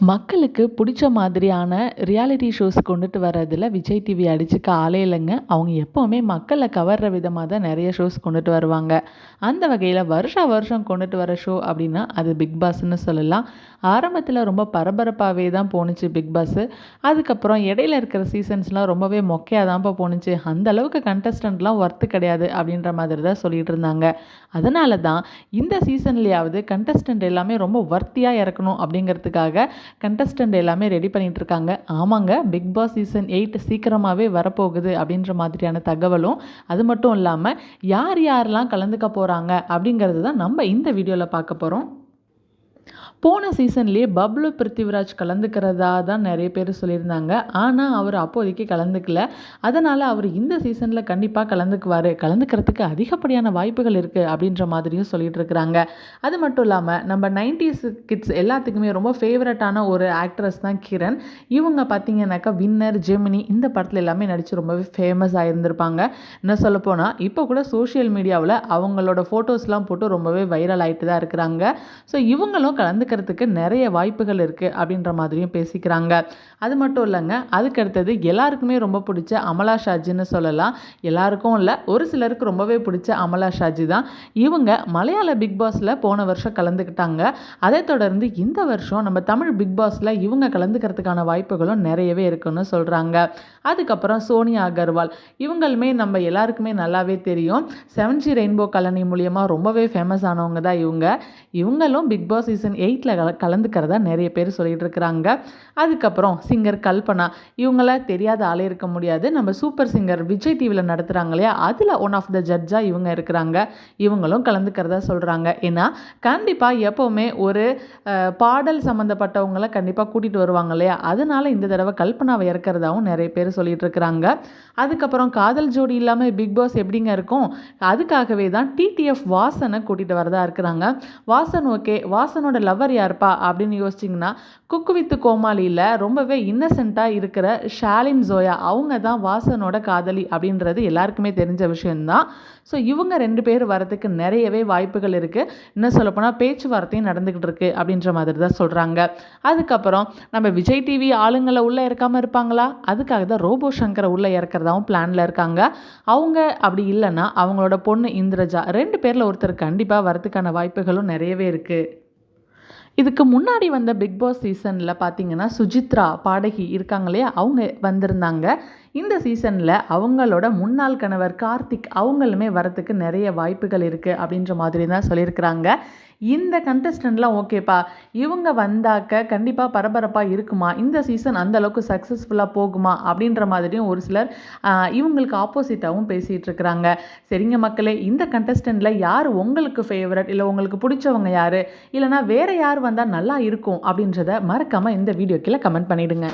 மக்களுக்கு பிடிச்ச மாதிரியான ரியாலிட்டி ஷோஸ் கொண்டுட்டு வர்றதில் விஜய் டிவி அடிச்சுக்க ஆளே இல்லைங்க. அவங்க எப்போவுமே மக்களை கவர்ற விதமாக தான் நிறைய ஷோஸ் கொண்டுட்டு வருவாங்க. அந்த வகையில் வருஷா வருஷம் கொண்டுட்டு வர ஷோ அப்படின்னா அது பிக் பாஸ்ன்னு சொல்லலாம். ஆரம்பத்தில் ரொம்ப பரபரப்பாகவே தான் போணுச்சு பிக் பாஸு அதுக்கப்புறம் இடையில இருக்கிற சீசன்ஸ்லாம் ரொம்பவே மொக்கையாக தான்ப்பா போணுச்சு. அந்த அளவுக்கு கண்டஸ்டண்ட்லாம் ஒர்த்து கிடையாது அப்படின்ற மாதிரி தான் சொல்லிட்டு இருந்தாங்க. அதனால தான் இந்த சீசன்லேயாவது கண்டஸ்டண்ட் எல்லாமே ரொம்ப ஒர்த்தியாக இறக்கணும் அப்படிங்கிறதுக்காக கண்டஸ்டண்ட் எல்லாமே ரெடி பண்ணிகிட்டு இருக்காங்க. ஆமாங்க பிக் பாஸ் சீசன் எயிட் சீக்கிரமாகவே வரப்போகுது அப்படின்ற மாதிரியான தகவலும் அது மட்டும் இல்லாமல் யார் யாரெல்லாம் கலந்துக்க போகிறாங்க அப்படிங்கிறது தான் நம்ம இந்த வீடியோவில் பார்க்க போகிறோம் போன சீசன்லேயே பப்ளு பிருத்திவிராஜ் கலந்துக்கிறதா தான் நிறைய பேர் சொல்லியிருந்தாங்க. ஆனால் அவர் அப்போதைக்கு கலந்துக்கல. அதனால் அவர் இந்த சீசனில் கண்டிப்பாக கலந்துக்குவார். கலந்துக்கிறதுக்கு அதிகப்படியான வாய்ப்புகள் இருக்குது அப்படின்ற மாதிரியும் சொல்லிட்டு இருக்கிறாங்க. அது மட்டும் இல்லாமல் நம்ம நைன்டிஸ் கிட்ஸ் எல்லாத்துக்குமே ரொம்ப ஃபேவரட்டான ஒரு ஆக்ட்ரஸ் தான் கிரண். இவங்க பார்த்தீங்கன்னாக்கா வின்னர் ஜெமினி இந்த படத்தில் எல்லாமே நடித்து ரொம்பவே ஃபேமஸ் ஆகியிருந்திருப்பாங்க என்ன சொல்லப்போனால் இப்போ கூட சோஷியல் மீடியாவில் அவங்களோட ஃபோட்டோஸ்லாம் போட்டு ரொம்பவே வைரல் ஆகிட்டு தான் இருக்கிறாங்க. ஸோ இவங்களும் கலந்து நடக்கிறதுக்கு நிறைய வாய்ப்புகள் இருக்குது அப்படின்ற மாதிரியும் பேசிக்கிறாங்க. அது மட்டும் இல்லைங்க அதுக்கு அடுத்தது எல்லாருக்குமே ரொம்ப பிடிச்ச அமலா ஷாஜின்னு சொல்லலாம். எல்லாருக்கும் இல்லை ஒரு சிலருக்கு ரொம்பவே பிடிச்ச அமலா ஷாஜி தான். இவங்க மலையாள பிக் பாஸில் போன வருஷம் கலந்துக்கிட்டாங்க. அதை தொடர்ந்து இந்த வருஷம் நம்ம தமிழ் பிக் பாஸில் இவங்க கலந்துக்கிறதுக்கான வாய்ப்புகளும் நிறையவே இருக்குன்னு சொல்கிறாங்க அதுக்கப்புறம் சோனியா அகர்வால். இவங்களுமே நம்ம எல்லாருக்குமே நல்லாவே தெரியும். செவன் ஜி ரெயின்போ கலனி மூலியமாக ரொம்பவே ஃபேமஸ் ஆனவங்க தான் இவங்க. இவங்களும் பிக் பாஸ் சீசன் எயிட் ஃபைட்டில் கல கலந்துக்கிறதா நிறைய பேர் சொல்லிகிட்டு இருக்கிறாங்க. அதுக்கப்புறம் சிங்கர் கல்பனா இவங்கள தெரியாத ஆளே இருக்க முடியாது. நம்ம சூப்பர் சிங்கர் விஜய் டிவியில் நடத்துகிறாங்க இல்லையா? அதில் ஒன் ஆஃப் த ஜட்ஜாக இவங்க இருக்கிறாங்க. இவங்களும் கலந்துக்கிறதா சொல்கிறாங்க ஏன்னா கண்டிப்பாக எப்போவுமே ஒரு பாடல் சம்மந்தப்பட்டவங்கள கண்டிப்பாக கூட்டிகிட்டு வருவாங்க இல்லையா? அதனால் இந்த தடவை கல்பனாவை இறக்கிறதாவும் நிறைய பேர் சொல்லிகிட்டு இருக்கிறாங்க. அதுக்கப்புறம் காதல் ஜோடி இல்லாமல் பிக் பாஸ் எப்படிங்க இருக்கும்? அதுக்காகவே தான் டிடிஎஃப் வாசனை கூட்டிகிட்டு வரதா இருக்கிறாங்க. வாசன் ஓகே வாசனோட லவர் யார்ப்பா அப்படின்னு யோசிச்சிங்கன்னா குக்கு வித்து கோமாளியில் ரொம்பவே இன்னசென்ட்டாக இருக்கிற ஷாலின் ஜோயா அவங்க தான் வாசனோட காதலி அப்படின்றது எல்லாருக்குமே தெரிஞ்ச விஷயந்தான் ஸோ இவங்க ரெண்டு பேர் வரதுக்கு நிறையவே வாய்ப்புகள் இருக்குது இன்னும் சொல்லப்போனால் பேச்சுவார்த்தையும் நடந்துக்கிட்டு இருக்கு அப்படின்ற மாதிரி தான் சொல்கிறாங்க அதுக்கப்புறம் நம்ம விஜய் டிவி ஆளுங்களை உள்ளே இறக்காமல் இருப்பாங்களா? அதுக்காக தான் ரோபோ சங்கரை உள்ளே இறக்குறதாவும் பிளானில் இருக்காங்க. அவங்க அப்படி இல்லைன்னா அவங்களோட பொண்ணு இந்திரஜா ரெண்டு பேரில் ஒருத்தர் கண்டிப்பாக வரதுக்கான வாய்ப்புகளும் நிறையவே இருக்குது இதுக்கு முன்னாடி வந்த பிக் பாஸ் சீசனில் பார்த்தீங்கன்னா சுஜித்ரா பாடகி இருக்காங்க இல்லையா? அவங்க வந்திருந்தாங்க. இந்த சீசனில் அவங்களோட முன்னாள் கணவர் கார்த்திக் அவங்களுமே வரத்துக்கு நிறைய வாய்ப்புகள் இருக்குது அப்படின்ற மாதிரி தான் சொல்லியிருக்கிறாங்க. இந்த கண்டஸ்டன்ட்லாம் ஓகேப்பா. இவங்க வந்தாக்க கண்டிப்பாக பரபரப்பாக இருக்குமா? இந்த சீசன் அந்தளவுக்கு சக்ஸஸ்ஃபுல்லாக போகுமா? அப்படின்ற மாதிரியும் ஒரு சிலர் இவங்களுக்கு ஆப்போசிட்டாகவும் பேசிகிட்டு இருக்கிறாங்க. சரிங்க மக்களே இந்த கண்டஸ்டண்டில் யார் உங்களுக்கு ஃபேவரட் இல்லை உங்களுக்கு பிடிச்சவங்க யார்? இல்லைனா வேறு யார் வந்தால் நல்லா இருக்கும் அப்படின்றத மறக்காமல் இந்த வீடியோக்கில் கமெண்ட் பண்ணிவிடுங்க